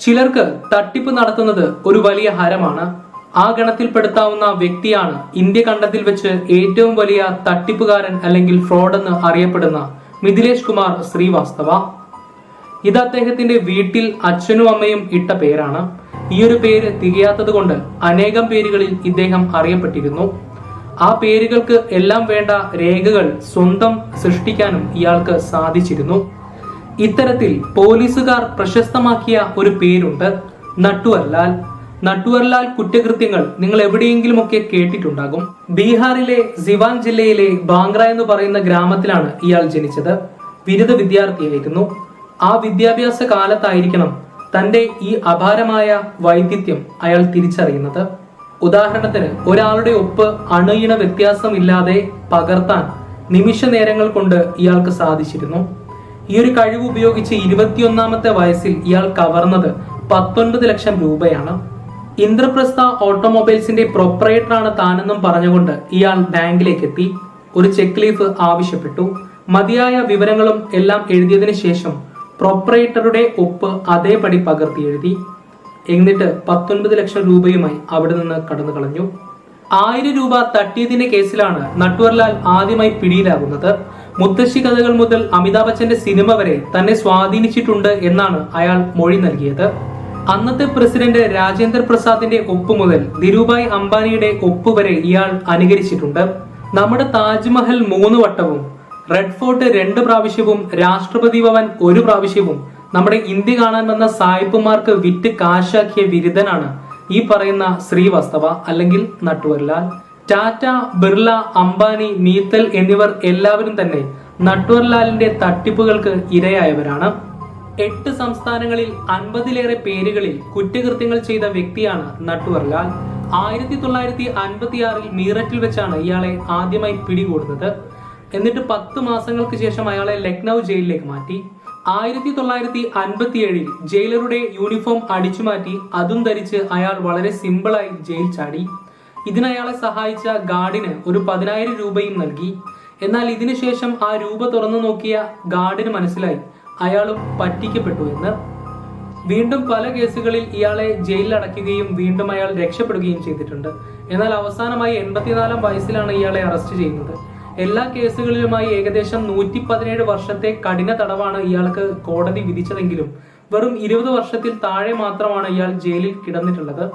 ചിലർക്ക് തട്ടിപ്പ് നടത്തുന്നത് ഒരു വലിയ ഹരമാണ്. ആ ഗണത്തിൽപ്പെടുത്താവുന്ന വ്യക്തിയാണ് ഇന്ത്യ കണ്ടത്തിൽ വെച്ച് ഏറ്റവും വലിയ തട്ടിപ്പുകാരൻ അല്ലെങ്കിൽ ഫ്രോഡ് എന്ന് അറിയപ്പെടുന്ന മിഥിലേഷ് കുമാർ ശ്രീവാസ്തവ. ഇത് അദ്ദേഹത്തിന്റെ വീട്ടിൽ അച്ഛനും അമ്മയും ഇട്ട പേരാണ്. ഈ ഒരു പേര് തികയാത്തത് കൊണ്ട് അനേകം പേരുകളിൽ ഇദ്ദേഹം അറിയപ്പെട്ടിരുന്നു. ആ പേരുകൾക്ക് എല്ലാം വേണ്ട രേഖകൾ സ്വന്തം സൃഷ്ടിക്കാനും ഇയാൾക്ക് സാധിച്ചിരുന്നു. ഇത്തരത്തിൽ പോലീസുകാർ പ്രശസ്തമാക്കിയ ഒരു പേരുണ്ട് നട്ടുവർലാൽ നട്ടുവർലാൽ കുറ്റകൃത്യങ്ങൾ നിങ്ങൾ എവിടെയെങ്കിലുമൊക്കെ കേട്ടിട്ടുണ്ടാകും. ബീഹാറിലെ സിവാൻ ജില്ലയിലെ ബാങ്ക്ര എന്ന് പറയുന്ന ഗ്രാമത്തിലാണ് ഇയാൾ ജനിച്ചത്. ബിരുദ വിദ്യാർത്ഥിയായിരുന്നു. ആ വിദ്യാഭ്യാസ കാലത്തായിരിക്കണം തന്റെ ഈ അപാരമായ വൈദിത്യം അയാൾ തിരിച്ചറിയുന്നത്. ഉദാഹരണത്തിന് ഒരാളുടെ ഒപ്പ് അണുയിണ വ്യത്യാസമില്ലാതെ പകർത്താൻ നിമിഷ നേരങ്ങൾ കൊണ്ട് ഇയാൾക്ക് സാധിച്ചിരുന്നു. ഈ ഒരു കഴിവ് ഉപയോഗിച്ച് ഇരുപത്തിയൊന്നാമത്തെ വയസ്സിൽ ഇയാൾ കവർന്നത് പത്തൊൻപത് ലക്ഷം രൂപയാണ്. ഇന്ദ്രപ്രസ്ഥ ഓട്ടോമൊബൈൽസിന്റെ പ്രൊപ്പറേറ്ററാണ് താനെന്നും പറഞ്ഞുകൊണ്ട് ഇയാൾ ബാങ്കിലേക്ക് എത്തി ഒരു ചെക്ക് ലീഫ് ആവശ്യപ്പെട്ടു. മതിയായ വിവരങ്ങളും എല്ലാം എഴുതിയതിനു ശേഷം പ്രൊപ്പറേറ്ററുടെ ഒപ്പ് അതേപടി പകർത്തി എഴുതി. എന്നിട്ട് പത്തൊൻപത് ലക്ഷം രൂപയുമായി അവിടെ നിന്ന് കടന്നു കളഞ്ഞു. ആയിരം രൂപ തട്ടിയതിന്റെ കേസിലാണ് നട്വർലാൽ ആദ്യമായി പിടിയിലാകുന്നത്. മുത്തശ്ശി കഥകൾ മുതൽ അമിതാഭ് ബച്ചന്റെ സിനിമ വരെ തന്നെ സ്വാധീനിച്ചിട്ടുണ്ട് എന്നാണ് അയാൾ മൊഴി നൽകിയത്. അന്നത്തെ പ്രസിഡന്റ് രാജേന്ദ്ര പ്രസാദിന്റെ ഒപ്പ് മുതൽ ധിരുഭായ് അംബാനിയുടെ ഒപ്പ് വരെ ഇയാൾ അനുകരിച്ചിട്ടുണ്ട്. നമ്മുടെ താജ്മഹൽ മൂന്ന് വട്ടവും റെഡ് ഫോർട്ട് രണ്ട് പ്രാവശ്യവും രാഷ്ട്രപതി ഭവൻ ഒരു പ്രാവശ്യവും നമ്മുടെ ഇന്ത്യ കാണാൻ വന്ന സായിപ്പുമാർക്ക് വിറ്റ് കാശാക്കിയ ബിരുദനാണ് ഈ പറയുന്ന ശ്രീവസ്തവ അല്ലെങ്കിൽ നട്ടുവർലാൽ ടാറ്റ ബിർള അംബാനി മീത്തൽ എന്നിവർ എല്ലാവരും തന്നെ നട്വർലാലിന്റെ തട്ടിപ്പുകൾക്ക് ഇരയായവരാണ്. എട്ട് സംസ്ഥാനങ്ങളിൽ അൻപതിലേറെ പേരുകളിൽ കുറ്റകൃത്യങ്ങൾ ചെയ്ത വ്യക്തിയാണ് നട്വർലാൽ ആയിരത്തി തൊള്ളായിരത്തി അൻപത്തിയാറിൽ മീററ്റിൽ വെച്ചാണ് ഇയാളെ ആദ്യമായി പിടികൂടുന്നത്. എന്നിട്ട് പത്ത് മാസങ്ങൾക്ക് ശേഷം അയാളെ ലക്നൗ ജയിലിലേക്ക് മാറ്റി. ആയിരത്തി തൊള്ളായിരത്തി അൻപത്തിയേഴിൽ ജയിലറുടെ യൂണിഫോം അടിച്ചുമാറ്റി അതും ധരിച്ച് അയാൾ വളരെ സിമ്പിളായി ജയിൽ ചാടി. ഇതിനയാളെ സഹായിച്ച ഗാർഡിന് ഒരു പതിനായിരം രൂപയും നൽകി. എന്നാൽ ഇതിനുശേഷം ആ രൂപ തുറന്നു നോക്കിയ ഗാർഡിന് മനസ്സിലായി അയാളും പറ്റിക്കപ്പെട്ടു എന്ന്. വീണ്ടും പല കേസുകളിൽ ഇയാളെ ജയിലിൽ അടയ്ക്കുകയും വീണ്ടും അയാൾ രക്ഷപ്പെടുകയും ചെയ്തിട്ടുണ്ട്. എന്നാൽ അവസാനമായി എൺപത്തിനാലാം വയസ്സിലാണ് ഇയാളെ അറസ്റ്റ് ചെയ്യുന്നത്. എല്ലാ കേസുകളിലുമായി ഏകദേശം നൂറ്റി പതിനേഴ് വർഷത്തെ കഠിന തടവാണ് ഇയാൾക്ക് കോടതി വിധിച്ചതെങ്കിലും വെറും ഇരുപത് വർഷത്തിൽ താഴെ മാത്രമാണ് ഇയാൾ ജയിലിൽ കിടന്നിട്ടുള്ളത്.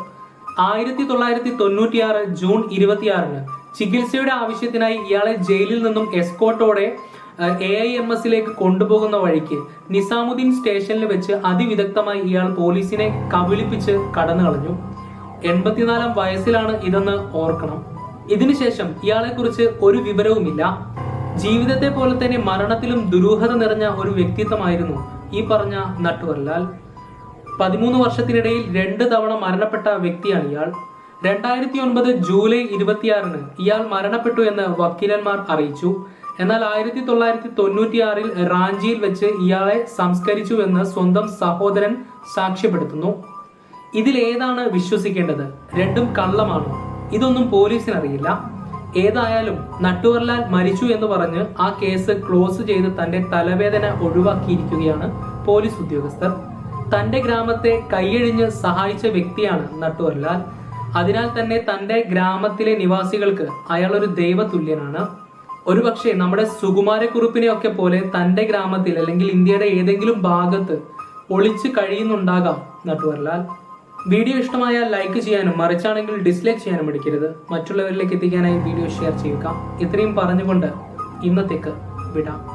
ആയിരത്തി തൊള്ളായിരത്തി തൊണ്ണൂറ്റിയാറ് ജൂൺ ഇരുപത്തിയാറിന് ചികിത്സയുടെ ആവശ്യത്തിനായി ഇയാളെ ജയിലിൽ നിന്നും എസ്കോട്ടോടെ എ ഐ എം എസിലേക്ക് കൊണ്ടുപോകുന്ന വഴിക്ക് നിസാമുദ്ദീൻ സ്റ്റേഷനിൽ വെച്ച് അതിവിദഗ്ധമായി ഇയാൾ പോലീസിനെ കബളിപ്പിച്ച് കടന്നു കളഞ്ഞു എൺപത്തിനാലാം വയസ്സിലാണ് ഇതെന്ന് ഓർക്കണം. ഇതിനുശേഷം ഇയാളെക്കുറിച്ച് ഒരു വിവരവുമില്ല. ജീവിതത്തെ പോലെ തന്നെ മരണത്തിലും ദുരൂഹത നിറഞ്ഞ ഒരു വ്യക്തിത്വമായിരുന്നു ഈ പറഞ്ഞ നട്ടുവർലാൽ പതിമൂന്ന് വർഷത്തിനിടയിൽ രണ്ട് തവണ മരണപ്പെട്ട വ്യക്തിയാണ് ഇയാൾ. രണ്ടായിരത്തി ഒൻപത് ജൂലൈ ഇരുപത്തിയാറിന് ഇയാൾ മരണപ്പെട്ടു എന്ന് വക്കീലന്മാർ അറിയിച്ചു. എന്നാൽ ആയിരത്തി തൊള്ളായിരത്തി തൊണ്ണൂറ്റിയാറിൽ റാഞ്ചിയിൽ വെച്ച് ഇയാളെ സംസ്കരിച്ചു എന്ന് സ്വന്തം സഹോദരൻ സാക്ഷ്യപ്പെടുത്തുന്നു. ഇതിൽ ഏതാണ് വിശ്വസിക്കേണ്ടത്? രണ്ടും കള്ളമാണ്? ഇതൊന്നും പോലീസിന് അറിയില്ല ഏതായാലും നട്ടുവർലാൽ മരിച്ചു എന്ന് പറഞ്ഞ് ആ കേസ് ക്ലോസ് ചെയ്ത് തന്റെ തലവേദന ഒഴിവാക്കിയിരിക്കുകയാണ് പോലീസ് ഉദ്യോഗസ്ഥർ. തന്റെ ഗ്രാമത്തെ കൈയഴിഞ്ഞ് സഹായിച്ച വ്യക്തിയാണ് നട്ടുവല്ലാൽ അതിനാൽ തന്നെ തന്റെ ഗ്രാമത്തിലെ നിവാസികൾക്ക് അയാൾ ഒരു ദൈവതുല്യനാണ്. ഒരുപക്ഷെ നമ്മുടെ സുകുമാരക്കുറുപ്പിനെ ഒക്കെ പോലെ തന്റെ ഗ്രാമത്തിൽ അല്ലെങ്കിൽ ഇന്ത്യയുടെ ഏതെങ്കിലും ഭാഗത്ത് ഒളിച്ച് കഴിയുന്നുണ്ടാകാം നട്ടുവരലാൽ വീഡിയോ ഇഷ്ടമായാൽ ലൈക്ക് ചെയ്യാനും മറിച്ചാണെങ്കിൽ ഡിസ്ലൈക്ക് ചെയ്യാനും മടിക്കരുത്. മറ്റുള്ളവരിലേക്ക് എത്തിക്കാനായി വീഡിയോ ഷെയർ ചെയ്യുക. ഇത്രയും പറഞ്ഞുകൊണ്ട് ഇന്നത്തേക്ക് വിടാം.